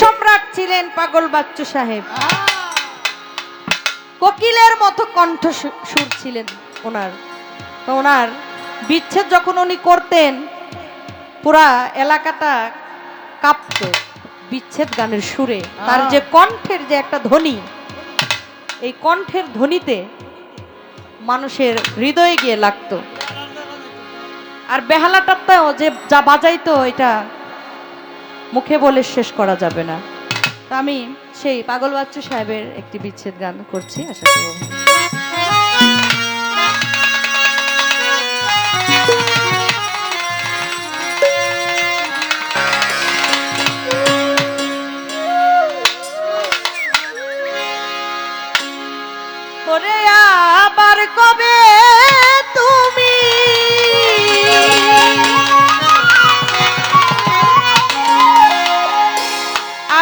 সম্রাট ছিলেন পাগল বাচ্চু সাহেব। কোকিলের মতো কণ্ঠ সুর ছিলেন ওনার। তো ওনার বিচ্ছেদ যখন উনি করতেন পুরা এলাকাটা কাঁপত বিচ্ছেদ গানের সুরে। তার যে কণ্ঠের যে একটা ধ্বনি এই কণ্ঠের ধ্বনিতে মানুষের হৃদয়ে গিয়ে লাগতো। আর বেহালাটাতেও যে যা বাজাইতো এটা মুখে বলে শেষ করা যাবে না। তো আমি সেই পাগল বাচ্চু সাহেবের একটি বিচ্ছেদ গান করছি, আশা করব।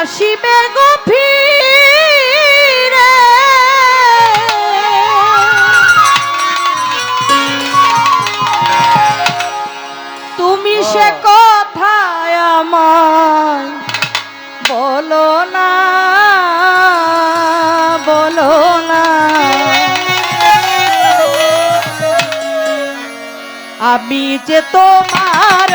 আসিবে গভীরে। তুমি সে কথায় আমায় বলো না বলো না। আমি যে তোমার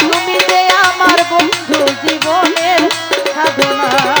তুমি যে আমার বন্ধু জীবনের সাধনা।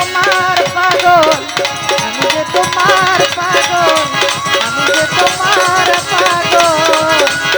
তোমার পাগল আমি যে তোমার পাগল আমি যে তোমার পাগল।